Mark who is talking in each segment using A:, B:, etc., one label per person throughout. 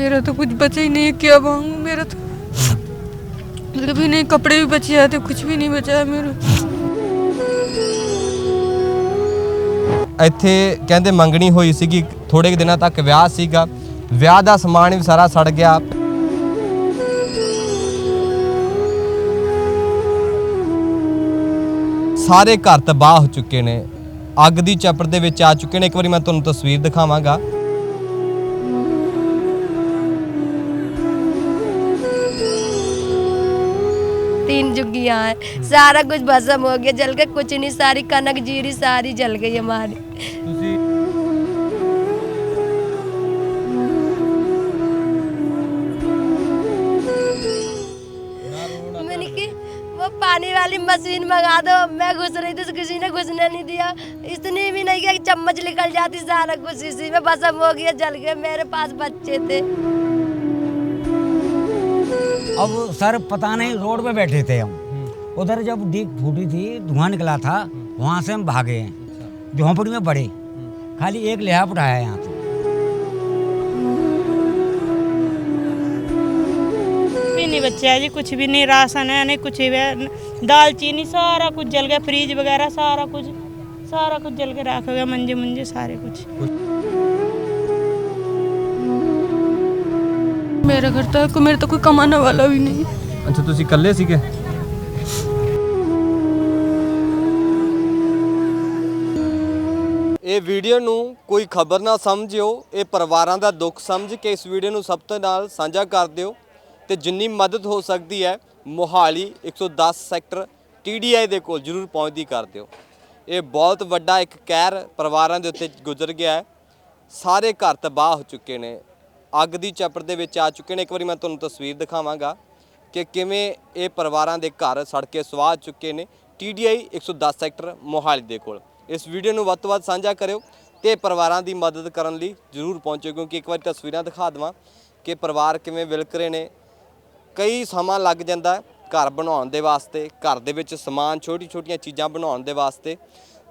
A: मेरा तो कुछ बचा ही नहीं क्या मांगू मेरा तो मेरे भी नहीं कपड़े भी बचे हैं तो कुछ भी नहीं बचा है मेरा
B: ਇੱਥੇ ਕਹਿੰਦੇ ਮੰਗਣੀ ਹੋਈ ਸੀਗੀ ਥੋੜੇ ਕੁ ਦਿਨਾਂ ਤੱਕ ਵਿਆਹ ਸੀਗਾ ਵਿਆਹ ਦਾ ਸਮਾਨ ਵੀ ਸਾਰਾ ਸੜ ਗਿਆ ਸਾਰੇ ਘਰ ਤਬਾਹ ਹੋ ਚੁੱਕੇ ਨੇ ਅੱਗ ਦੀ ਚਪੜ ਦੇ ਵਿੱਚ ਆ ਚੁੱਕੇ ਨੇ ਇੱਕ ਵਾਰੀ ਮੈਂ ਤੁਹਾਨੂੰ ਤਸਵੀਰ ਦਿਖਾਵਾਂਗਾ
C: तीन जुग्गियाँ हैं। सारा कुछ भस्म हो गया, जल के कुछ नहीं, सारी कनक जीरी, सारी जल गई हमारी। पानी वाली मशीन मंगा दो, मैं घुस रही थी, किसी ने घुसने नहीं दिया। इतनी भी नहीं कि चम्मच निकल जाती, सारा कुछ इसी में भस्म हो गया, जल गए मेरे पास बच्चे थे।
D: अब सर पता नहीं, रोड पे बैठे थे हम। उधर जब डीक फूटी थी, धुआँ निकला था, वहाँ से हम भागे हैं। झोंपड़ी में पड़े। खाली एक लिहाफ उठाया यहाँ से।
E: नहीं बचा है जी, कुछ भी नहीं, राशन है, नहीं कुछ भी दाल चीनी सारा कुछ जल गया, फ्रिज वगैरह सारा कुछ सारा कुछ जल के राख गया मंजे मुंजे सारे कुछ।
A: मेरा घर तक मेरे तो कोई कमाने वाला भी नहीं
B: ਅੱਛਾ ਤੁਸੀਂ ਇਕੱਲੇ ਸੀਗੇ ਇਹ ਵੀਡੀਓ ਨੂੰ ਕੋਈ ਖਬਰ ਨਾ ਸਮਝਿਓ ਇਹ ਪਰਿਵਾਰਾਂ ਦਾ ਦੁੱਖ ਸਮਝ ਕੇ ਇਸ ਵੀਡੀਓ ਨੂੰ ਸਭ ਤੋਂ ਨਾਲ ਸਾਂਝਾ ਕਰ ਦਿਓ ਤੇ ਜਿੰਨੀ ਮਦਦ ਹੋ ਸਕਦੀ ਹੈ ਮੋਹਾਲੀ 110 ਸੈਕਟਰ ਟੀਡੀਆਈ ਦੇ ਕੋਲ ਜਰੂਰ ਪਹੁੰਚਦੀ ਕਰ ਦਿਓ ਇਹ ਬਹੁਤ ਵੱਡਾ ਇੱਕ ਕਹਿਰ ਪਰਿਵਾਰਾਂ ਦੇ ਉੱਤੇ ਗੁਜ਼ਰ ਗਿਆ ਹੈ ਸਾਰੇ ਘਰ ਤਬਾਹ ਹੋ ਚੁੱਕੇ ਨੇ ਅੱਗ ਦੀ ਚਪੜ ਦੇ ਵਿੱਚ ਆ ਚੁੱਕੇ ਨੇ। ਇੱਕ ਵਾਰੀ ਮੈਂ ਤੁਹਾਨੂੰ ਤਸਵੀਰ ਦਿਖਾਵਾਂਗਾ ਕਿ ਕਿਵੇਂ ਇਹ ਪਰਿਵਾਰਾਂ ਦੇ ਘਰ ਸੜ ਕੇ ਸੁਆਹ ਚੁੱਕੇ ਨੇ ਟੀਡੀਆਈ 110 ਸੈਕਟਰ ਮੋਹਾਲੀ ਦੇ ਕੋਲ। ਇਸ ਵੀਡੀਓ ਨੂੰ ਵੱਧ ਤੋਂ ਵੱਧ ਸਾਂਝਾ ਕਰਿਓ ਤੇ ਪਰਿਵਾਰਾਂ ਦੀ ਮਦਦ ਕਰਨ ਲਈ ਜ਼ਰੂਰ ਪਹੁੰਚੋ, ਕਿਉਂਕਿ ਇੱਕ ਵਾਰੀ ਤਸਵੀਰਾਂ ਦਿਖਾ ਦਵਾਂ ਕਿ ਪਰਿਵਾਰ ਕਿਵੇਂ ਵਿਲਕ ਰਹੇ ਨੇ। ਕਈ ਸਮਾਂ ਲੱਗ ਜਾਂਦਾ ਘਰ ਬਣਾਉਣ ਦੇ ਵਾਸਤੇ, ਘਰ ਦੇ ਵਿੱਚ ਸਮਾਨ ਛੋਟੀ ਛੋਟੀਆਂ ਚੀਜ਼ਾਂ ਬਣਾਉਣ ਦੇ ਵਾਸਤੇ।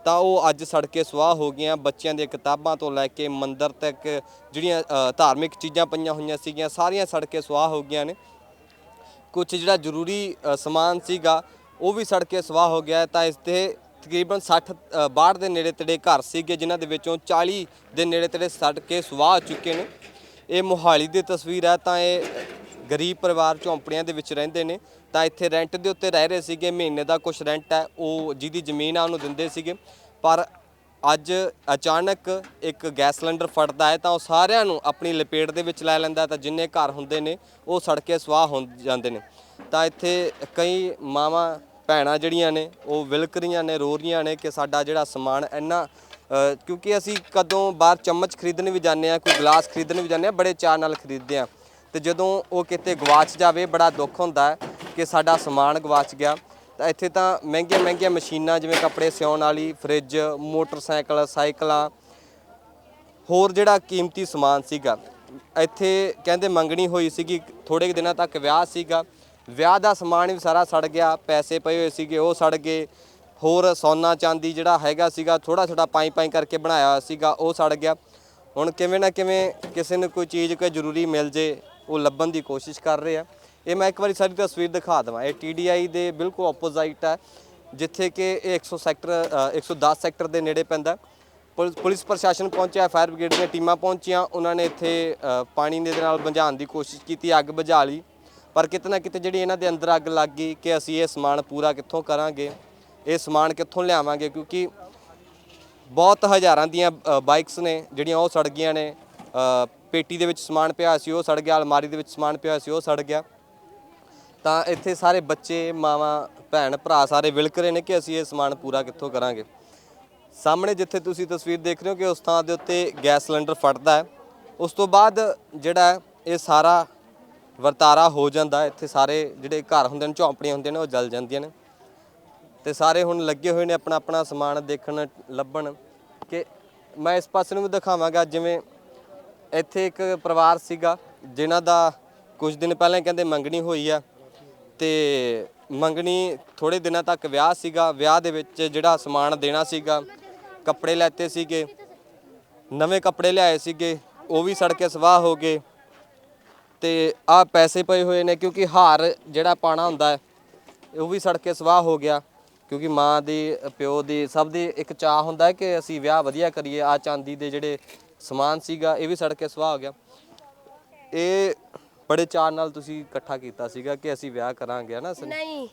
B: ਤਾਂ ਉਹ ਅੱਜ ਸੜ ਕੇ ਸੁਆਹ ਹੋ ਗਈਆਂ। ਬੱਚਿਆਂ ਦੀਆਂ ਕਿਤਾਬਾਂ ਤੋਂ ਲੈ ਕੇ ਮੰਦਰ ਤੱਕ ਜਿਹੜੀਆਂ ਧਾਰਮਿਕ ਚੀਜ਼ਾਂ ਪਈਆਂ ਹੋਈਆਂ ਸੀਗੀਆਂ ਸਾਰੀਆਂ ਸੜ ਕੇ ਸੁਆਹ ਹੋ ਗਈਆਂ ਨੇ। ਕੁਝ ਜਿਹੜਾ ਜ਼ਰੂਰੀ ਸਮਾਨ ਸੀਗਾ ਉਹ ਵੀ ਸੜ ਕੇ ਸਵਾਹ ਹੋ ਗਿਆ। ਤਾਂ ਇਸ ਤੇ ਤਕਰੀਬਨ 60 ਅ, 62 ਦੇ ਨੇੜੇ ਤੇੜੇ ਘਰ ਸੀਗੇ ਜਿਨ੍ਹਾਂ ਦੇ ਵਿੱਚੋਂ 40 ਦੇ ਨੇੜੇ ਤੇੜੇ ਸੜ ਕੇ ਸਵਾਹ ਚੁੱਕੇ ਨੇ। ਇਹ ਮੋਹਾਲੀ ਦੀ ਤਸਵੀਰ ਹੈ ਤਾਂ ਇਹ ਗਰੀਬ ਪਰਿਵਾਰ ਝੌਂਪੜੀਆਂ ਦੇ ਵਿੱਚ ਰਹਿੰਦੇ ਨੇ। ਤਾਂ ਇੱਥੇ ਰੈਂਟ ਦੇ ਉੱਤੇ ਰਹਿ ਰਹੇ ਸੀਗੇ, ਮਹੀਨੇ ਦਾ ਕੁਝ ਰੈਂਟ ਹੈ, ਉਹ ਜਿਹਦੀ ਜ਼ਮੀਨ ਆ, ਉਹਨੂੰ ਦਿੰਦੇ ਸੀਗੇ। ਪਰ ਅੱਜ ਅਚਾਨਕ ਇੱਕ ਗੈਸ ਸਿਲੰਡਰ ਫਟਦਾ ਹੈ, ਤਾਂ ਉਹ ਸਾਰਿਆਂ ਨੂੰ ਆਪਣੀ ਲਪੇਟ ਦੇ ਵਿੱਚ ਲੈ ਲੈਂਦਾ ਤਾਂ ਜਿੰਨੇ ਘਰ ਹੁੰਦੇ ਨੇ, ਉਹ ਸੜ ਕੇ ਸਵਾਹ ਹੋ ਜਾਂਦੇ ਨੇ। ਤਾਂ ਇੱਥੇ ਕਈ ਮਾਵਾਂ, ਭੈਣਾਂ ਜਿਹੜੀਆਂ ਨੇ, ਉਹ ਵਿਲਕ ਰਹੀਆਂ ਨੇ, ਰੋ ਰਹੀਆਂ ਨੇ ਕਿ ਸਾਡਾ ਜਿਹੜਾ ਸਮਾਨ ਇੰਨਾ ਕਿਉਂਕਿ ਅਸੀਂ ਕਦੋਂ ਬਾਹਰ ਚਮਚ ਖਰੀਦਣ ਵੀ ਜਾਂਦੇ ਆ ਕੋਈ ਗਲਾਸ ਖਰੀਦਣ ਵੀ ਜਾਂਦੇ ਆ ਬੜੇ ਚਾਅ ਨਾਲ ਖਰੀਦਦੇ ਆ ਤੇ ਜਦੋਂ ਉਹ ਕਿਤੇ ਗਵਾਚ ਜਾਵੇ, ਬੜਾ ਦੁੱਖ ਹੁੰਦਾ ਹੈ। ਕਿ ਸਾਡਾ ਸਮਾਨ ਗਵਾਚ ਗਿਆ। ਤਾਂ ਇੱਥੇ ਤਾਂ ਮਹਿੰਗੀਆਂ ਮਹਿੰਗੀਆਂ ਮਸ਼ੀਨਾਂ ਜਿਵੇਂ ਕੱਪੜੇ ਸਿਉਣ ਵਾਲੀ, ਫ੍ਰਿਜ, ਮੋਟਰਸਾਈਕਲ, ਸਾਈਕਲਾਂ, ਹੋਰ ਜਿਹੜਾ ਕੀਮਤੀ ਸਮਾਨ ਸੀਗਾ। ਇੱਥੇ ਕਹਿੰਦੇ ਮੰਗਣੀ ਹੋਈ ਸੀਗੀ ਥੋੜੇ ਕੁ ਦਿਨਾਂ ਤੱਕ ਵਿਆਹ ਸੀਗਾ। ਵਿਆਹ ਦਾ ਸਮਾਨ ਵੀ ਸਾਰਾ ਸੜ ਗਿਆ, ਪੈਸੇ ਪਏ ਹੋਏ ਸੀਗੇ, ਉਹ ਸੜ ਗਏ। ਹੋਰ ਸੋਨਾ ਚਾਂਦੀ ਜਿਹੜਾ ਹੈਗਾ ਸੀਗਾ ਥੋੜਾ ਥੋੜਾ ਪਾਈ ਪਾਈ ਕਰਕੇ ਬਣਾਇਆ ਹੋਇਆ ਸੀਗਾ, ਉਹ ਸੜ ਗਿਆ। ਹੁਣ ਕਿਵੇਂ ਨਾ ਕਿਵੇਂ ਕਿਸੇ ਨੂੰ ਕੋਈ ਚੀਜ਼ ਕੋਈ ਜ਼ਰੂਰੀ ਮਿਲ ਜੇ, ਉਹ ਲੱਭਣ ਦੀ ਕੋਸ਼ਿਸ਼ ਕਰ ਰਹੇ ਆ। ਇਹ ਮੈਂ ਇੱਕ ਵਾਰੀ ਸਾਰੀ ਤਸਵੀਰ ਦਿਖਾ ਦਵਾਂ। ਇਹ ਟੀਡੀਆਈ ਦੇ ਬਿਲਕੁਲ ਆਪੋਜ਼ਿਟ ਹੈ ਜਿੱਥੇ ਕਿ ਇਹ 100 ਸੈਕਟਰ ਅ, 110 ਸੈਕਟਰ ਦੇ ਨੇੜੇ ਪੈਂਦਾ। ਪੁਲਿਸ ਪੁਲਿਸ ਪ੍ਰਸ਼ਾਸਨ ਪਹੁੰਚਿਆ ਫਾਇਰ ਬ੍ਰਿਗੇਡ ਦੀਆਂ ਟੀਮਾਂ ਪਹੁੰਚੀਆਂ ਉਹਨਾਂ ਨੇ ਇੱਥੇ ਪਾਣੀ ਦੇ ਨਾਲ ਬੁਝਾਉਣ ਦੀ ਕੋਸ਼ਿਸ਼ ਕੀਤੀ ਅੱਗ ਬੁਝਾ ਲਈ। ਪਰ ਕਿਤੇ ਨਾ ਕਿਤੇ ਜਿਹੜੀ ਇਹਨਾਂ ਦੇ ਅੰਦਰ ਅੱਗ ਲੱਗ ਗਈ ਕਿ ਅਸੀਂ ਇਹ ਸਮਾਨ ਪੂਰਾ ਕਿੱਥੋਂ ਕਰਾਂਗੇ ਇਹ ਸਮਾਨ ਕਿੱਥੋਂ ਲਿਆਵਾਂਗੇ? ਕਿਉਂਕਿ ਬਹੁਤ ਹਜ਼ਾਰਾਂ ਦੀਆਂ ਬਾਈਕਸ ਨੇ ਜਿਹੜੀਆਂ ਉਹ ਸੜ ਗਈਆਂ ਨੇ ਪੇਟੀ ਦੇ ਵਿੱਚ ਸਮਾਨ ਪਿਆ ਸੀ ਉਹ ਸੜ ਗਿਆ ਅਲਮਾਰੀ ਦੇ ਵਿੱਚ ਸਮਾਨ ਪਿਆ ਸੀ ਉਹ ਸੜ ਗਿਆ। ਤਾਂ ਇੱਥੇ ਸਾਰੇ ਬੱਚੇ, ਮਾਵਾਂ, ਭੈਣ, ਭਰਾ ਸਾਰੇ ਵਿਲਕ ਰਹੇ ਨੇ ਕਿ ਅਸੀਂ ਇਹ ਸਮਾਨ ਪੂਰਾ ਕਿੱਥੋਂ ਕਰਾਂਗੇ। ਸਾਹਮਣੇ ਜਿੱਥੇ ਤੁਸੀਂ ਤਸਵੀਰ ਦੇਖ ਰਹੇ ਹੋ ਕਿ ਉਸ ਥਾਂ ਦੇ ਉੱਤੇ ਗੈਸ ਸਿਲੰਡਰ ਫਟਦਾ ਹੈ। ਉਸ ਤੋਂ ਬਾਅਦ ਜਿਹੜਾ ਇਹ ਸਾਰਾ ਵਰਤਾਰਾ ਹੋ ਜਾਂਦਾ ਇੱਥੇ ਸਾਰੇ ਜਿਹੜੇ ਘਰ ਹੁੰਦੇ ਨੇ, ਝੌਂਪੜੀਆਂ ਹੁੰਦੀਆਂ ਨੇ, ਉਹ ਜਲ ਜਾਂਦੀਆਂ ਨੇ। ਤੇ ਸਾਰੇ ਹੁਣ ਲੱਗੇ ਹੋਏ ਨੇ ਆਪਣਾ ਆਪਣਾ ਸਮਾਨ ਦੇਖਣ, ਲੱਭਣ ਕਿ ਮੈਂ ਇਸ ਪਾਸੇ ਨੂੰ ਵੀ ਦਿਖਾਵਾਂਗਾ। ਜਿਵੇਂ ਇੱਥੇ ਇੱਕ ਪਰਿਵਾਰ ਸੀਗਾ, ਜਿਨ੍ਹਾਂ ਦਾ ਕੁਝ ਦਿਨ ਪਹਿਲਾਂ ਕਹਿੰਦੇ ਮੰਗਣੀ ਹੋਈ ਆ। ਤੇ ਮੰਗਣੀ ਥੋੜੇ ਦਿਨਾਂ ਤੱਕ ਵਿਆਹ ਸੀਗਾ। ਵਿਆਹ ਦੇ ਵਿੱਚ ਜਿਹੜਾ ਸਮਾਨ ਦੇਣਾ ਸੀਗਾ, ਕੱਪੜੇ ਲੈਤੇ ਸੀਗੇ, ਨਵੇਂ ਕੱਪੜੇ ਲਿਆਏ ਸੀਗੇ, ਉਹ ਵੀ ਸੜ ਕੇ ਸਵਾਹ ਹੋ ਗਏ ਤੇ ਆ ਪੈਸੇ ਪਏ ਹੋਏ ਨੇ ਕਿਉਂਕਿ ਹਾਰ ਜਿਹੜਾ ਪਾਣਾ ਹੁੰਦਾ ਉਹ ਵੀ ਸੜ ਕੇ ਸਵਾਹ ਹੋ ਗਿਆ। ਕਿਉਂਕਿ ਮਾਂ ਦੀ, ਪਿਓ ਦੀ ਸਭ ਦੀ ਇੱਕ ਚਾਹ ਹੁੰਦਾ ਹੈ ਕਿ ਅਸੀਂ ਵਿਆਹ ਵਧੀਆ ਕਰੀਏ। ਆ ਚਾਂਦੀ ਦੇ ਜਿਹੜੇ ਸਮਾਨ ਸੀਗਾ, ਇਹ ਵੀ ਸੜ ਕੇ ਸਵਾਹ ਹੋ ਗਿਆ। ਇਹ ਬੜੇ ਚਾਅ ਨਾਲ ਤੁਸੀਂ ਇਕੱਠਾ ਕੀਤਾ ਸੀਗਾ ਕਿ ਅਸੀਂ ਵਿਆਹ ਕਰਾਂਗੇ ਹਨਾ ਸਨੀ?
C: नहीं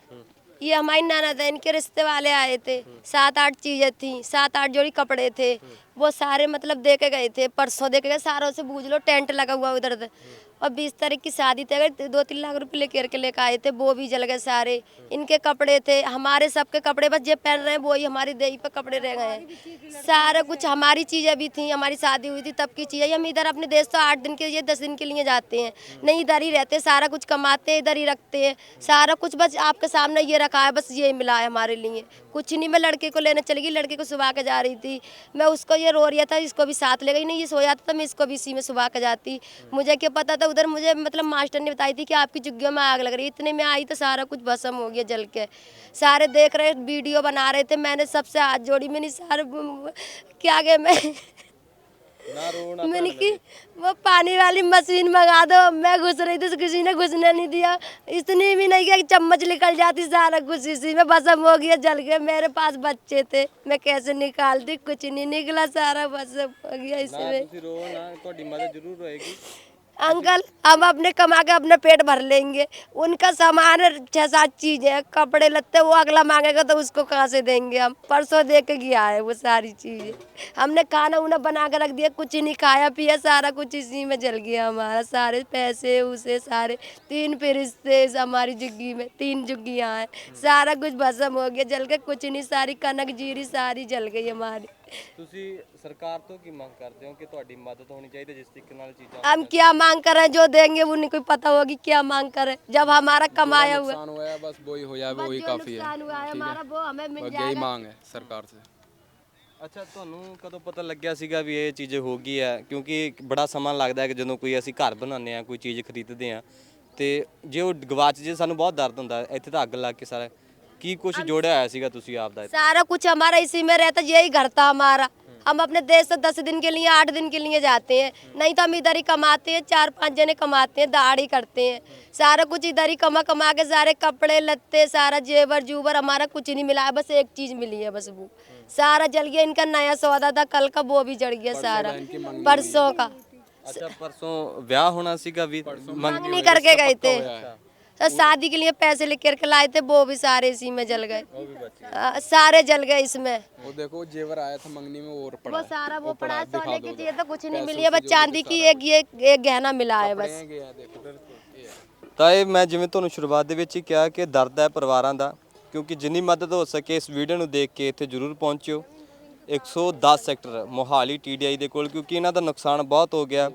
C: ये हमारी ननद है इनके रिश्ते वाले आए थे सात आठ चीजें थी सात आठ जोड़ी कपड़े थे वो सारे मतलब दे के गए थे परसों दे के गए सारों से बूझ लो टेंट लगा हुआ उधर से। और बीस तारीख की शादी थी, अगर दो तीन लाख रुपए लेके के लेके आए थे, वो भी जल गए सारे। इनके कपड़े थे, हमारे सबके कपड़े, बस जो पहन रहे हैं, वही हमारी देही पर कपड़े रह गए हैं। सारा कुछ, हमारी चीज़ें भी थी, हमारी शादी हुई थी, तब की चीज़ें। हम इधर अपने देश तो आठ दिन के लिए, दस दिन के लिए जाते हैं। नहीं इधर ही रहते, सारा कुछ कमाते हैं, इधर ही रखते हैं। सारा कुछ बस आपके सामने ये रखा है, बस ये मिला है हमारे लिए। कुछ नहीं, मैं लड़के को लेने चली गई, लड़के को सुबह के जा रही थी। मैं उसको ये रो रहा था, इसको भी साथ ले गई, नहीं ये सोया था मैं इसको भी इसी में सुबह के जाती। मुझे क्या पता था था उधर मुझे मतलब मास्टर ने बताई थी कि आपकी झुग्गियों में आग लग रही इतने में आई तो सारा कुछ भसम हो गया जल के। सारे देख रहे वीडियो बना रहे थे। मैंने सबसे हाथ जोड़ी मैंने सारे क्या गया मैं? मैंने की वो पानी वाली मशीन मंगा दो। मैं घुस रही थी किसी ने घुसने नहीं दिया। इतनी भी नहीं किया कि चम्मच निकल जाती सारा कुछ इसी में बसम हो गया जल गया। मेरे पास बच्चे थे मैं कैसे निकालती? कुछ नहीं निकला सारा बसम हो गया
B: इसी में।
C: अंकल, हम अपने कमा के अपना पेट भर लेंगे। उनका सामान छः सात चीज़ें है, कपड़े, लत्ते, वो अगला मांगेगा तो उसको कहाँ से देंगे हम? परसों दे के गया है वो सारी चीज़ें। हमने खाना उना बना के रख दिया, कुछ ही नहीं खाया, पिया, सारा कुछ इसी में जल गया हमारा। सारे पैसे, उसे, सारे तीन फिरिश्ते हमारी जुग्गी में, तीन जुग्गियाँ हैं। सारा कुछ भसम हो गया, जल के कुछ नहीं, सारी कनक, जीरी, सारी जल गई हमारी।
B: ਤੁਸੀਂ ਸਰਕਾਰ ਤੋਂ ਕੀ ਮੰਗ ਕਰਦੇ ਹੋ ਕਿ ਤੁਹਾਡੀ ਮਦਦ ਹੋਣੀ ਚਾਹੀਦੀ ਜਿਸ ਤਰੀਕੇ ਨਾਲ ਚੀਜ਼ਾਂ
C: हम क्या मांग करें जो देंगे उनको पता होगी क्या मांग करें जब हमारा कमाया हुआ
F: नुकसान हुआ है बस वही हो जाए वही
C: जो
F: काफ़ी है
C: नुकसान हुआ है हमारा वो हमें मिल
F: बस यही मांग है सरकार से
B: ਅੱਛਾ ਤੁਹਾਨੂੰ ਕਦੋਂ ਪਤਾ ਲੱਗਿਆ ਸੀਗਾ ਵੀ ਇਹ ਚੀਜ਼ ਹੋ ਗਈ ਹੈ ਕਿਉਂਕਿ ਬੜਾ ਸਮਾਂ ਲੱਗਦਾ ਹੈ ਕਿ ਜਦੋਂ ਕੋਈ ਅਸੀਂ ਘਰ ਬਣਾਉਂਦੇ ਆ ਕੋਈ ਚੀਜ਼ ਖਰੀਦਦੇ ਆ ਤੇ ਜੇ ਉਹ ਗਵਾਚ ਜੇ ਸਾਨੂੰ ਬਹੁਤ ਦਰਦ ਹੁੰਦਾ ਹੈ। ਇੱਥੇ ਤਾਂ ਅੱਗ ਲੱਗ ਕੇ ਸਾਰਾ ਕੀ ਕੁਝ ਜੋੜਿਆ ਹੋਇਆ ਸੀਗਾ ਤੁਸੀਂ ਆਪ ਦਾ ਇੱਥੇ?
C: सारा कुछ हमारा इसी में रहता यही घर था हमारा हम अपने देश से दस दिन के लिए आठ दिन के लिए जाते हैं नहीं तो हम इधर ही कमाते हैं चार पांच जने कमाते हैं दाढ़ी करते हैं सारा कुछ इधर ही कमा कमा के सारे कपड़े लत्ते सारा जेवर जूवर हमारा कुछ नहीं मिला है बस एक चीज मिली है बस वो सारा जल गया इनका नया सौदा था कल का वो भी जड़ गया सारा परसों का
B: ਅੱਛਾ ਪਰਸੋਂ ਵਿਆਹ ਹੋਣਾ ਸੀਗਾ ਵੀ ਮੰਗ
C: मंगनी करके गए थे तो शादी के लिए पैसे लेकर के लाए थे वो भी सारे इसी में जल गए हाँ, सारे जल गए इसमें
F: वो देखो जेवर आया था मंगनी में और पड़ा
C: वो
F: है।
C: सारा वो पड़ा है,
F: दिखा
C: सोने
F: दो
C: की
F: उधर।
C: चीज तो कुछ नहीं
F: पैसों
C: मिली है
F: से
C: बस
F: जो
C: चांदी
F: भी
C: की
F: सारा।
C: एक ये एक गहना मिला है बस
F: कपड़े हैं, ये देखो ये है।
B: ਤਾਂ ਇਹ ਮੈਂ ਜਿਵੇਂ ਤੁਹਾਨੂੰ ਸ਼ੁਰੂਆਤ ਦੇ ਵਿੱਚ ਹੀ ਕਿਹਾ ਕਿ ਦਰਦ ਹੈ ਪਰਿਵਾਰਾਂ ਦਾ ਕਿਉਂਕਿ ਜਿੰਨੀ ਮਦਦ ਹੋ ਸਕੇ ਇਸ ਵੀਡੀਓ ਨੂੰ ਦੇਖ ਕੇ ਇੱਥੇ ਜ਼ਰੂਰ ਪਹੁੰਚਿਓ 110 ਸੈਕਟਰ ਮੋਹਾਲੀ ਟੀਡੀਆਈ ਦੇ ਕੋਲ ਕਿਉਂਕਿ ਇਹਨਾਂ ਦਾ ਨੁਕਸਾਨ ਬਹੁਤ ਹੋ ਗਿਆ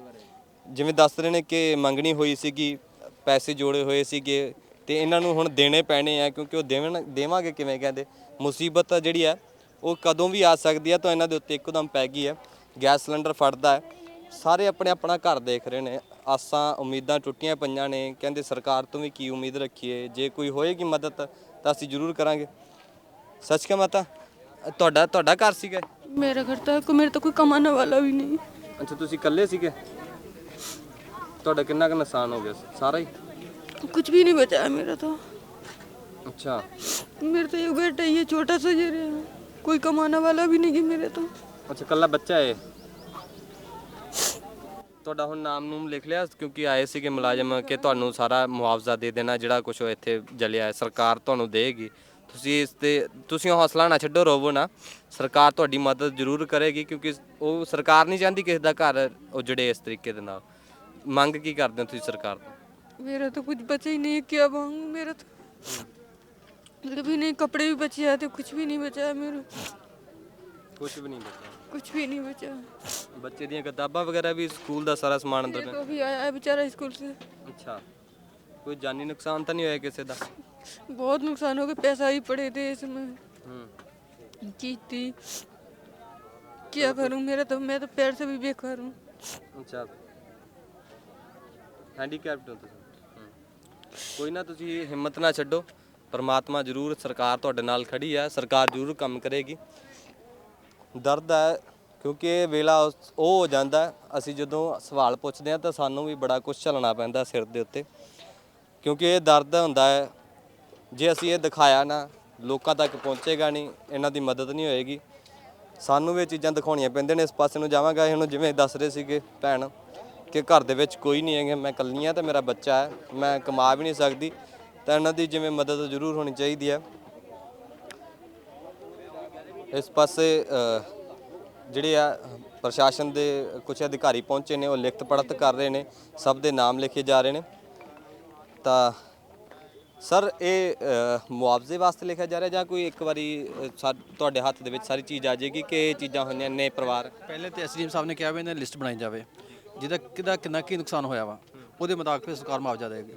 B: ਜਿਵੇਂ ਦੱਸ ਰਹੇ ਨੇ ਕਿ ਮੰਗਣੀ ਹੋਈ ਸੀਗੀ ਪੈਸੇ ਜੋੜੇ ਹੋਏ ਸੀਗੇ ਤੇ ਇਹਨਾਂ ਨੂੰ ਹੁਣ ਦੇਣੇ ਪੈਣੇ ਆ ਕਿਉਂਕਿ ਉਹ ਦੇਵਣ ਦੇਵਾਂਗੇ ਕਿਵੇਂ ਕਹਿੰਦੇ? ਮੁਸੀਬਤ ਜਿਹੜੀ ਆ ਉਹ ਕਦੋਂ ਵੀ ਆ ਸਕਦੀ ਆ ਤਾਂ ਇਹਨਾਂ ਦੇ ਉੱਤੇ ਇੱਕਦਮ ਪੈ ਗਈ ਹੈ ਗੈਸ ਸਿਲੰਡਰ ਫੜਦਾ ਹੈ। ਸਾਰੇ ਆਪਣੇ ਆਪਣਾ ਘਰ ਦੇਖ ਰਹੇ ਨੇ। ਆਸਾਂ ਉਮੀਦਾਂ ਟੁੱਟੀਆਂ ਪਈਆਂ ਨੇ। ਕਹਿੰਦੇ ਸਰਕਾਰ ਤੋਂ ਵੀ ਕੀ ਉਮੀਦ ਰੱਖੀਏ? ਜੇ ਕੋਈ ਹੋਏਗੀ ਮਦਦ ਤਾਂ ਅਸੀਂ ਜ਼ਰੂਰ ਕਰਾਂਗੇ। ਸੱਚ ਕਹਾਂ ਮਾਤਾ। ਤੁਹਾਡਾ ਤੁਹਾਡਾ ਘਰ ਸੀਗਾ
A: ਮੇਰਾ ਘਰ ਤਾਂ ਕੋਈ ਮੇਰੇ ਤੋਂ ਕੋਈ ਕਮਾਉਣ ਵਾਲਾ ਵੀ ਨਹੀਂ।
B: ਅੱਛਾ ਤੁਸੀਂ ਇਕੱਲੇ ਸੀਗੇ? ਤੁਹਾਡਾ ਕਿੰਨਾ ਕੁ ਨੁਕਸਾਨ ਹੋ ਗਿਆ ਸੀ? ਸਾਰਾ ਹੀ
A: कुछ भी नहीं बचा है मेरा तो
B: ਅੱਛਾ
A: मेरा तो ये बेटा ये छोटा सा ये रहा कोई कमाने वाला भी नहीं है मेरे तो
B: ਅੱਛਾ ਕੱਲਾ ਬੱਚਾ ਹੈ ਤੁਹਾਡਾ ਹੁਣ ਨਾਮ ਨੂਮ ਲਿਖ ਲਿਆ ਕਿਉਂਕਿ ਆਏ ਸੀਗੇ ਮੁਲਾਜ਼ਮ ਕਿ ਤੁਹਾਨੂੰ ਸਾਰਾ ਮੁਆਵਜ਼ਾ ਦੇ ਦੇਣਾ ਜਿਹੜਾ ਕੁਝ ਇੱਥੇ ਜਲਿਆ ਹੈ ਸਰਕਾਰ ਤੁਹਾਨੂੰ ਦੇਗੀ ਤੁਸੀਂ ਇਸ ਤੇ ਤੁਸੀਂ ਹੌਸਲਾ ਨਾ ਛੱਡੋ ਰੋਵੋ ਨਾ ਸਰਕਾਰ ਤੁਹਾਡੀ ਮਦਦ ਜ਼ਰੂਰ ਕਰੇਗੀ ਕਿਉਂਕਿ ਉਹ ਸਰਕਾਰ ਨਹੀਂ ਚਾਹੁੰਦੀ ਕਿਸੇ ਦਾ ਘਰ ਉਜੜੇ ਇਸ ਤਰੀਕੇ ਦੇ ਨਾਲ ਮੰਗ ਕੀ ਕਰਦੇ ਹੋ ਤੁਸੀਂ ਸਰਕਾਰ ਤੋਂ
A: मेरा तो कुछ बचा ही नहीं है क्या मांगू मेरा तो मतलब भी नहीं कपड़े भी बचे हैं तो कुछ भी नहीं बचा है मेरा
B: ਕੁਝ ਵੀ ਨਹੀਂ ਬਚਿਆ
A: कुछ भी नहीं बचा
B: ਬੱਚੇ ਦੀਆਂ ਕਿਤਾਬਾਂ ਵਗੈਰਾ ਵੀ ਸਕੂਲ ਦਾ ਸਾਰਾ ਸਮਾਨ ਅੰਦਰ
A: एक अभी आया है बेचारा स्कूल से
B: ਪਿਆ ਅੱਛਾ ਕੋਈ ਜਾਨੀ ਨੁਕਸਾਨ ਤਾਂ ਨਹੀਂ ਹੋਇਆ ਕਿਸੇ ਦਾ
A: बहुत नुकसान हो गया पैसा ही पड़े थे इसमें
B: ਹੂੰ
A: चीज थी क्या करूं मेरा तो मैं तो पैर से भी बेकार हूँ
B: ਅੱਛਾ ਹੈਂਡੀਕੈਪਡ ਹੋ ਤੁਸੀਂ। ਹੂੰ। ਕੋਈ ਨਾ ਤੁਸੀਂ ਹਿੰਮਤ ਨਾ ਛੱਡੋ। ਪਰਮਾਤਮਾ ਜ਼ਰੂਰ ਸਰਕਾਰ ਤੁਹਾਡੇ ਨਾਲ ਖੜੀ ਹੈ ਸਰਕਾਰ ਜ਼ਰੂਰ ਕੰਮ ਕਰੇਗੀ। ਦਰਦ ਹੈ ਕਿਉਂਕਿ ਇਹ ਵੇਲਾ ਉਸ- ਉਹ ਹੋ ਜਾਂਦਾ ਹੈ, ਅਸੀਂ ਜਦੋਂ ਸਵਾਲ ਪੁੱਛਦੇ ਹਾਂ ਤਾਂ ਸਾਨੂੰ ਵੀ ਬੜਾ ਕੁਝ ਝੱਲਣਾ ਪੈਂਦਾ ਸਿਰ ਦੇ ਉੱਤੇ। ਕਿਉਂਕਿ ਇਹ ਦਰਦ ਹੁੰਦਾ ਹੈ। ਜੇ ਅਸੀਂ ਇਹ ਦਿਖਾਇਆ ਨਾ ਲੋਕਾਂ ਤੱਕ ਪਹੁੰਚੇਗਾ ਨਹੀਂ ਇਹਨਾਂ ਦੀ ਮਦਦ ਨਹੀਂ ਹੋਏਗੀ। ਸਾਨੂੰ ਵੀ ਇਹ ਚੀਜ਼ਾਂ ਦਿਖਾਉਣੀਆਂ ਪੈਂਦੀਆਂ ਨੇ। ਇਸ ਪਾਸੇ ਨੂੰ ਜਾਵਾਂਗਾ। ਇਹਨੂੰ ਜਿਵੇਂ ਦੱਸ ਰਹੇ ਸੀਗੇ ਭੈਣ। ਕਿ ਘਰ ਦੇ ਵਿੱਚ ਕੋਈ ਨਹੀਂ ਹੈਗਾ, ਮੈਂ ਇਕੱਲੀ ਹਾਂ ਤੇ ਮੇਰਾ ਬੱਚਾ ਹੈ, ਮੈਂ ਕਮਾ ਵੀ ਨਹੀਂ ਸਕਦੀ, ਤਾਂ ਇਹਨਾਂ ਦੀ ਜਿਵੇਂ ਮਦਦ ਜ਼ਰੂਰ ਹੋਣੀ ਚਾਹੀਦੀ ਹੈ। ਇਸ ਪਾਸੇ ਜਿਹੜੇ ਆ ਪ੍ਰਸ਼ਾਸਨ ਦੇ ਕੁਝ ਅਧਿਕਾਰੀ ਪਹੁੰਚੇ ਨੇ, ਉਹ ਲਿਖਤ ਪੜਤ ਕਰ ਰਹੇ ਨੇ, ਸਭ ਦੇ ਨਾਮ ਲਿਖੇ ਜਾ ਰਹੇ ਨੇ। ਤਾਂ, ਸਰ, ਇਹ ਮੁਆਵਜ਼ੇ ਵਾਸਤੇ ਲਿਖਿਆ ਜਾ ਰਿਹਾ ਜਾਂ ਕੋਈ ਇੱਕ ਵਾਰੀ ਸਾ- ਤੁਹਾਡੇ ਹੱਥ ਦੇ ਵਿੱਚ ਸਾਰੀ ਚੀਜ਼ ਆ ਜਾਏਗੀ ਕਿ ਇਹ ਚੀਜ਼ਾਂ ਹੁੰਦੀਆਂ ਨੇ ਪਰਿਵਾਰ?
G: ਪਹਿਲੇ ਤੇ ਐਸਡੀਐਮ ਸਾਹਿਬ ਨੇ ਕਿਹਾ ਵੀ ਇਹਨਾਂ ਲਿਸਟ ਬਣਾਈ ਜਾਵੇ। ਜਿਹਦਾ ਕਿਹਦਾ ਕਿੰਨਾ ਕੀ ਨੁਕਸਾਨ ਹੋਇਆ ਵਾ ਉਹਦੇ ਮੁਤਾਬਕ ਫਿਰ ਸਰਕਾਰ ਮੁਆਵਜ਼ਾ ਦੇਗੀ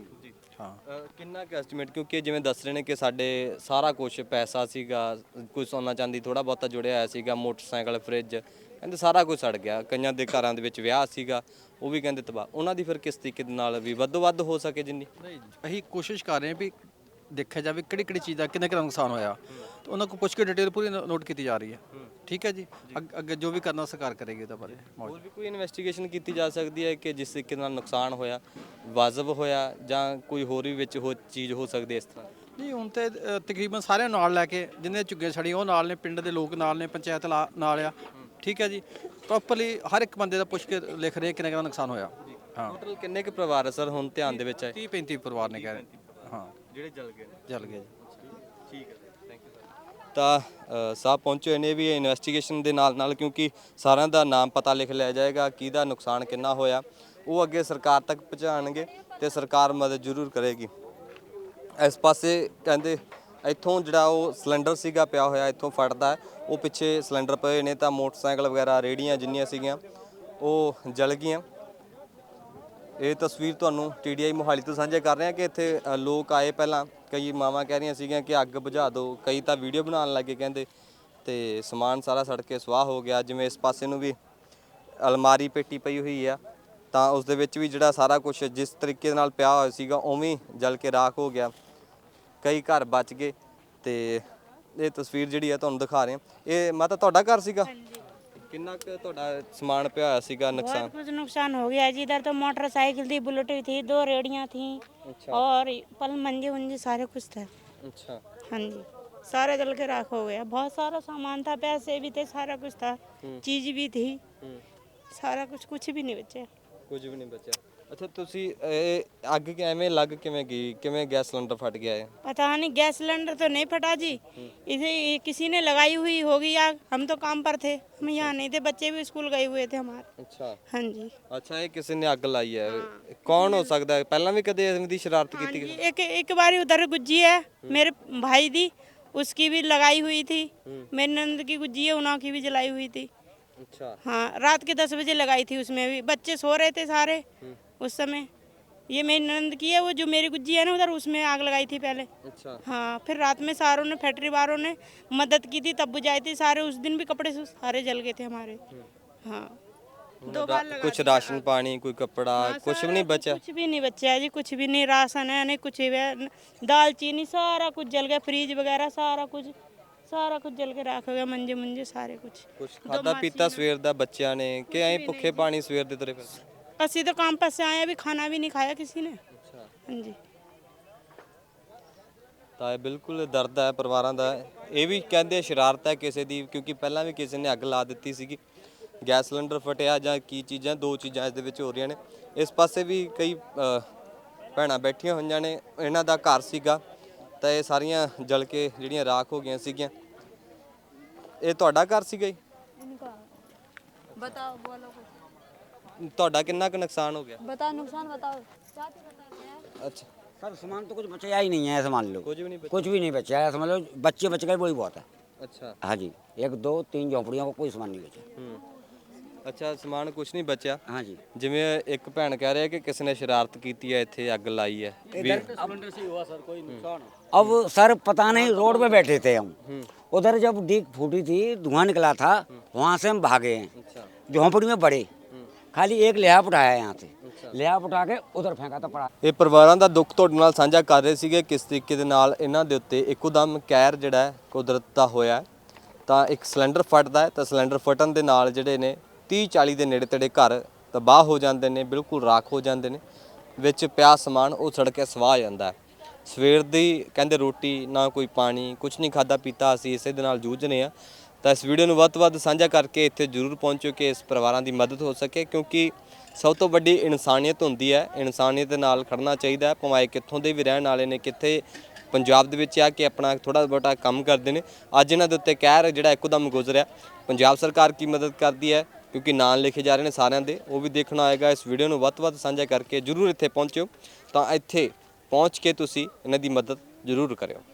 G: ਹਾਂ।
B: ਅ, ਕਿੰਨਾ ਕੁ ਐਸਟੀਮੇਟ ਕਿਉਂਕਿ ਜਿਵੇਂ ਦੱਸ ਰਹੇ ਨੇ ਕਿ ਸਾਡੇ ਸਾਰਾ ਕੁਝ ਪੈਸਾ ਸੀਗਾ ਕੋਈ ਸੋਨਾ ਚਾਂਦੀ ਥੋੜਾ ਬਹੁਤਾ ਜੁੜਿਆ ਹੋਇਆ ਸੀਗਾ ਮੋਟਰਸਾਈਕਲ ਫ੍ਰਿਜ ਕਹਿੰਦੇ ਸਾਰਾ ਕੁਝ ਸੜ ਗਿਆ। ਕਈਆਂ ਦੇ ਘਰਾਂ ਦੇ ਵਿੱਚ ਵਿਆਹ ਸੀਗਾ ਉਹ ਵੀ ਕਹਿੰਦੇ ਤਬਾਹ। ਉਹਨਾਂ ਦੀ ਫਿਰ ਕਿਸ ਤਰੀਕੇ ਦੇ ਨਾਲ ਵੀ ਵੱਧੋ ਵੱਧ ਹੋ ਸਕੇ ਜਿੰਨੀ?
G: ਨਹੀਂ ਅਸੀਂ ਕੋਸ਼ਿਸ਼ ਕਰ ਰਹੇ ਹਾਂ ਵੀ ਦੇਖਿਆ ਜਾਵੇ ਕਿਹੜੀ ਕਿਹੜੀ ਚੀਜ਼ ਦਾ ਕਿੰਨਾ ਕਿੰਨਾ ਨੁਕਸਾਨ ਹੋਇਆ। ਤੇ ਉਹਨਾਂ ਕੋਲ ਪੁੱਛ ਕੇ ਡਿਟੇਲ ਪੂਰੀ ਨੋਟ ਕੀਤੀ ਜਾ ਰਹੀ ਹੈ। ਠੀਕ ਹੈ ਜੀ? ਅੱਗ- ਅੱਗੇ ਜੋ ਵੀ ਕਰਨਾ ਸਰਕਾਰ ਕਰੇਗੀ ਉਹਦੇ ਬਾਰੇ।
B: ਹੋਰ ਵੀ ਕੋਈ ਇਨਵੈਸਟੀਗੇਸ਼ਨ ਕੀਤੀ ਜਾ ਸਕਦੀ ਹੈ ਕਿ ਜਿਸ ਤਰੀਕੇ ਨਾਲ ਨੁਕਸਾਨ ਹੋਇਆ ਵਾਜਬ ਹੋਇਆ ਜਾਂ ਕੋਈ ਹੋਰ ਵੀ ਵਿੱਚ ਹੋ ਚੀਜ਼ ਹੋ ਸਕਦੀ ਹੈ ਇਸ ਤਰ੍ਹਾਂ?
G: ਨਹੀਂ ਹੁਣ ਤੇ ਅ, ਤਕਰੀਬਨ ਸਾਰਿਆਂ ਨਾਲ ਲੈ ਕੇ ਜਿੰਨੇ ਝੁੱਗੇ ਛੜੀ ਉਹ ਨਾਲ ਨੇ ਪਿੰਡ ਦੇ ਲੋਕ ਨਾਲ ਨੇ ਪੰਚਾਇਤ ਲਾ- ਨਾਲ ਆ। ਠੀਕ ਹੈ ਜੀ? ਪ੍ਰੋਪਰਲੀ ਹਰ ਇੱਕ ਬੰਦੇ ਦਾ ਪੁੱਛ ਕੇ ਲਿਖ ਰਹੇ ਕਿੰਨਾ ਕਿੰਨਾ ਨੁਕਸਾਨ ਹੋਇਆ। ਹਾਂ।
B: ਟੋਟਲ ਕਿੰਨੇ ਕੁ ਪਰਿਵਾਰ ਹੈ ਸਰ ਹੁਣ ਧਿਆਨ ਦੇ ਵਿੱਚ ਆਏ?
G: 30 35 ਪਰਿਵਾਰ ਨੇ ਕਹਿ ਰਹੇ। ਹਾਂ।
B: ਜਿਹੜੇ ਜਲ ਗਏ
G: ਜਲ ਗਏ ਜੀ।
B: ਠੀਕ ਹੈ ਥੈਂਕ ਯੂ ਤਾਂ ਅ, ਸਾਹਿਬ ਪਹੁੰਚੇ ਨੇ ਵੀ ਇਨਵੈਸਟੀਗੇਸ਼ਨ ਦੇ ਨਾਲ ਨਾਲ ਕਿਉਂਕਿ ਸਾਰਿਆਂ ਦਾ ਨਾਮ ਪਤਾ ਲਿਖ ਲਿਆ ਜਾਏਗਾ ਕਿਹਦਾ ਨੁਕਸਾਨ ਕਿੰਨਾ ਹੋਇਆ ਉਹ ਅੱਗੇ ਸਰਕਾਰ ਤੱਕ ਪਹੁੰਚਾਉਣਗੇ ਤੇ ਸਰਕਾਰ ਮਦਦ ਜ਼ਰੂਰ ਕਰੇਗੀ। ਇਸ ਪਾਸੇ ਕਹਿੰਦੇ ਇੱਥੋਂ ਜਿਹੜਾ ਉਹ ਸਿਲੰਡਰ ਸੀਗਾ ਪਿਆ ਹੋਇਆ ਇੱਥੋਂ ਫਟਦਾ ਹੈ ਉਹ ਪਿੱਛੇ ਸਿਲੰਡਰ ਪਏ ਨੇ ਤਾਂ ਮੋਟਰਸਾਈਕਲ ਵਗੈਰਾ ਰੇੜੀਆਂ ਜਿੰਨੀਆਂ ਸੀਗੀਆਂ ਉਹ ਜਲ ਗਈਆਂ। ਇਹ ਤਸਵੀਰ ਤੁਹਾਨੂੰ ਟੀਡੀਆਈ ਮੋਹਾਲੀ ਤੋਂ ਸਾਂਝੇ ਕਰ ਰਹੇ ਹਾਂ ਕਿ ਇੱਥੇ ਲੋਕ ਆਏ ਪਹਿਲਾਂ। ਕਈ ਮਾਵਾਂ ਕਹਿ ਰਹੀਆਂ ਸੀਗੀਆਂ ਕਿ ਅੱਗ ਬੁਝਾ ਦਿਓ ਕਈ ਤਾਂ ਵੀਡੀਓ ਬਣਾਉਣ ਲੱਗੇ ਕਹਿੰਦੇ। ਤੇ ਸਮਾਨ ਸਾਰਾ ਸੜ ਕੇ ਸਵਾਹ ਹੋ ਗਿਆ। ਜਿਵੇਂ ਇਸ ਪਾਸੇ ਨੂੰ ਵੀ ਅਲਮਾਰੀ ਪੇਟੀ ਪਈ ਹੋਈ ਆ, ਤਾਂ ਉਸ ਦੇ ਵਿੱਚ ਵੀ ਜਿਹੜਾ ਸਾਰਾ ਕੁਝ ਜਿਸ ਤਰੀਕੇ ਨਾਲ ਪਿਆ ਹੋਇਆ ਸੀਗਾ, ਉਵੇਂ ਜਲ ਕੇ ਰਾਖ ਹੋ ਗਿਆ। ਕਈ ਘਰ ਬਚ ਗਏ। ਤੇ ਇਹ ਤਸਵੀਰ ਜਿਹੜੀ ਆ, ਤੁਹਾਨੂੰ ਦਿਖਾ ਰਹੇ ਹਾਂ। ਇਹ ਮਾਤਾ, ਤੁਹਾਡਾ ਘਰ ਸੀਗਾ? ਕਿੰਨਾ ਕੁ ਤੁਹਾਡਾ ਸਮਾਨ ਪਿਆ ਹੋਇਆ ਸੀਗਾ ਨੁਕਸਾਨ
E: बहुत कुछ नुकसान हो गया जी इधर तो मोटरसाइकिल थी बुलेट थी दो रेडियां थी और पल मंजे उंजे सारे कुछ था
B: ਅੱਛਾ
E: हाँ जी सारा जल के राख हो गया बहुत सारा सामान था पैसे भी थे सारा कुछ था चीज भी थी सारा कुछ कुछ भी नहीं बचे
B: ਕੁਝ ਵੀ ਨਹੀਂ ਬਚਿਆ ਅੱਛਾ ਤੁਸੀਂ ਇਹ ਅੱਗ ਕਿਵੇਂ ਲੱਗ ਕਿਵੇਂ ਗਈ ਕਿਵੇਂ ਗੈਸ ਸਿਲੰਡਰ ਫਟ ਗਿਆ ਹੈ
E: पता नहीं गैस सिलेंडर तो नहीं फटा जी इसे ये किसी ने लगाई हुई होगी आग हम तो काम पर थे हम यहाँ नहीं थे बच्चे भी स्कूल गए हुए थे हमारे
B: ਅੱਛਾ
E: हाँ जी
B: ਅੱਛਾ ਇਹ ਕਿਸੇ ਨੇ ਅੱਗ ਲਾਈ ਹੈ ਕੌਣ ਹੋ ਸਕਦਾ ਹੈ ਪਹਿਲਾਂ ਵੀ ਕਦੇ ਐਵੇਂ ਦੀ ਸ਼ਰਾਰਤ
E: हाँ
B: ਕੀਤੀ
E: जी, एक एक बार उधर गुज्जी है मेरे भाई दी उसकी भी लगाई हुई थी मेरी नंद की गुज्जी है उन्हों की भी जलाई हुई थी
B: ਅੱਛਾ
E: हाँ रात के दस बजे लगाई थी उसमें भी बच्चे सो रहे थे सारे उस समय ये मेरी नंद की है वो जो मेरी गुज्जी है ना उधर उसमें आग लगाई थी पहले
B: ਅੱਛਾ
E: हाँ फिर रात में सारों ने फैक्ट्री वालों ने मदद की थी तब बुझाई थी सारे उस दिन भी कपड़े सारे जल गए थे हमारे हाँ दो बार लगा
B: ਕੁਝ ਰਾਸ਼ਨ ਪਾਣੀ ਕੋਈ ਕੱਪੜਾ ਕੁਝ ਵੀ ਨਹੀਂ ਬਚਿਆ
E: कुछ भी नहीं बचा है जी कुछ भी नहीं राशन है नहीं कुछ भी है दाल चीनी सारा कुछ जल गया फ्रिज वगैरह सारा कुछ सारा कुछ जल के राख हो गया मंजे मुंजे सारे कुछ
B: ਕੁਝ ਖਾਦਾ ਪੀਤਾ ਸਵੇਰ ਦਾ ਬੱਚਿਆਂ ਨੇ ਕਿ ਐਂ ਭੁੱਖੇ ਪਾਣੀ ਸਵੇਰ ਦੇ ਤੁਰੇ ਫਿਰ
E: ਅਸੀਂ तो काम पर से आए अभी खाना भी नहीं खाया किसी ने हाँ जी
B: ਤਾਂ ਇਹ ਬਿਲਕੁਲ ਦਰਦ ਹੈ ਪਰਿਵਾਰਾਂ ਦਾ ਇਹ ਵੀ ਕਹਿੰਦੇ ਆ ਸ਼ਰਾਰਤ ਹੈ ਕਿਸੇ ਦੀ ਕਿਉਂਕਿ ਪਹਿਲਾਂ ਵੀ ਕਿਸੇ ਨੇ ਅੱਗ ਲਾ ਦਿੱਤੀ ਸੀਗੀ ਗੈਸ ਸਿਲੰਡਰ ਫਟਿਆ ਜਾਂ ਕੀ ਚੀਜ਼ਾਂ ਦੋ ਚੀਜ਼ਾਂ ਇਸ ਦੇ ਵਿੱਚ ਹੋ ਰਹੀਆਂ ਨੇ ਇਸ ਪਾਸੇ ਵੀ ਕਈ ਅ, ਭੈਣਾਂ ਬੈਠੀਆਂ ਹੋਈਆਂ ਨੇ ਇਹਨਾਂ ਦਾ ਘਰ ਸੀਗਾ ਤਾਂ ਇਹ ਸਾਰੀਆਂ ਜਲ ਕੇ ਜਿਹੜੀਆਂ ਰਾਖ ਹੋ ਗਈਆਂ ਸੀਗੀਆਂ ਇਹ ਤੁਹਾਡਾ ਘਰ ਸੀਗਾ ਜੀ
A: बताओ बोलो कुछ
B: ਤੁਹਾਡਾ ਕਿੰਨਾ ਕੁ ਨੁਕਸਾਨ ਹੋ ਗਿਆ
A: बताओ नुकसान बताओ चाची बताते हैं
B: ਅੱਛਾ
D: सर सामान तो कुछ बचा ही नहीं है ऐसा मान लो
B: ਕੁਝ ਵੀ ਨਹੀਂ ਬਚਿਆ
D: कुछ भी नहीं बचा है समझ लो बच्चे बच गए वही बहुत है
B: ਅੱਛਾ
D: हाँ जी एक दो तीन झोंपड़ियों का कोई सामान नहीं बचा
B: ਹੂੰ ਅੱਛਾ ਸਮਾਨ ਕੁਝ ਨਹੀਂ ਬਚਿਆ
D: हाँ जी
B: ਜਿਵੇਂ ਇੱਕ ਭੈਣ ਕਹਿ ਰਿਹਾ ਕਿ ਕਿਸੇ ਨੇ ਸ਼ਰਾਰਤ ਕੀਤੀ ਹੈ ਇੱਥੇ ਅੱਗ ਲਾਈ ਹੈ ਵੀ
D: अब सर पता नहीं रोड पे बैठे थे हम उधर जब डीक फूटी थी धुआं निकला था वहाँ से हम भागे हैं
B: अच्छा
D: झोंपड़ी में बड़े खाली एक लिहाफ उठाया यहाँ से लिहाफ उठा के उधर फेंका था पड़ा
B: ਇਹ ਪਰਿਵਾਰਾਂ ਦਾ ਦੁੱਖ ਤੁਹਾਡੇ ਨਾਲ ਸਾਂਝਾ ਕਰ ਰਹੇ ਸੀਗੇ ਕਿਸ ਤਰੀਕੇ ਦੇ ਨਾਲ ਇਹਨਾਂ ਦੇ ਉੱਤੇ ਇੱਕੋਦਮ ਕਹਿਰ ਜਿਹੜਾ ਹੈ ਕੁਦਰਤ ਦਾ ਹੋਇਆ ਹੈ ਤਾਂ ਇੱਕ ਸਿਲੰਡਰ ਫਟਦਾ ਹੈ ਤਾਂ ਸਿਲੰਡਰ ਫਟਣ ਦੇ ਨਾਲ ਜਿਹੜੇ ਨੇ 30 40 ਦੇ ਨੇੜੇ ਤੇੜੇ ਘਰ ਤਬਾਹ ਹੋ ਜਾਂਦੇ ਨੇ ਬਿਲਕੁਲ ਰਾਖ ਹੋ ਜਾਂਦੇ ਨੇ ਵਿੱਚ ਪਿਆ ਸਮਾਨ ਉਹ ਸੜ ਕੇ ਸਵਾਹ ਹੋ ਜਾਂਦਾ ਹੈ ਸਵੇਰ ਦੀ ਕਹਿੰਦੇ ਰੋਟੀ ਨਾ ਕੋਈ ਪਾਣੀ ਕੁਝ ਨਹੀਂ ਖਾਦਾ ਪੀਤਾ ਅਸੀਂ ਇਸੇ ਦੇ ਨਾਲ ਜੂਝਨੇ ਆ ਤਾਂ ਇਸ ਵੀਡੀਓ ਨੂੰ ਵੱਧ ਤੋਂ ਵੱਧ ਸਾਂਝਾ ਕਰਕੇ ਇੱਥੇ ਜ਼ਰੂਰ ਪਹੁੰਚੋ ਕਿ ਇਸ ਪਰਿਵਾਰਾਂ ਦੀ ਮਦਦ ਹੋ ਸਕੇ, ਕਿਉਂਕਿ ਸਭ ਤੋਂ ਵੱਡੀ ਇਨਸਾਨੀਅਤ ਹੁੰਦੀ ਹੈ। ਇਨਸਾਨੀਅਤ ਦੇ ਨਾਲ ਖੜਨਾ ਚਾਹੀਦਾ ਹੈ, ਭਾਵੇਂ ਕਿੱਥੋਂ ਦੇ ਵੀ ਰਹਿਣ ਵਾਲੇ ਨੇ, ਕਿੱਥੇ ਪੰਜਾਬ ਦੇ ਵਿੱਚ ਆ ਕੇ ਆਪਣਾ ਥੋੜਾ ਬਹੁਤਾ ਕੰਮ ਕਰਦੇ ਨੇ। ਅੱਜ ਇਹਨਾਂ ਦੇ ਉੱਤੇ ਕਹਿਰ ਜਿਹੜਾ ਇੱਕਦਮ ਗੁਜ਼ਰਿਆ। ਪੰਜਾਬ ਸਰਕਾਰ ਕੀ ਮਦਦ ਕਰਦੀ ਹੈ, ਕਿਉਂਕਿ ਨਾਂ ਲਿਖੇ ਜਾ ਰਹੇ ਨੇ ਸਾਰਿਆਂ ਦੇ, ਉਹ ਵੀ ਦੇਖਣਾ ਆਏਗਾ ਇਸ ਵੀਡੀਓ ਨੂੰ ਵੱਧ ਤੋਂ ਵੱਧ ਸਾਂਝਾ ਕਰਕੇ ਜਰੂਰ ਇੱਥੇ ਪਹੁੰਚਿਓ। ਤਾਂ ਇੱਥੇ ਪਹੁੰਚ ਕੇ ਤੁਸੀਂ ਇਹਨਾਂ ਦੀ ਮਦਦ ਜਰੂਰ ਕਰਿਓ।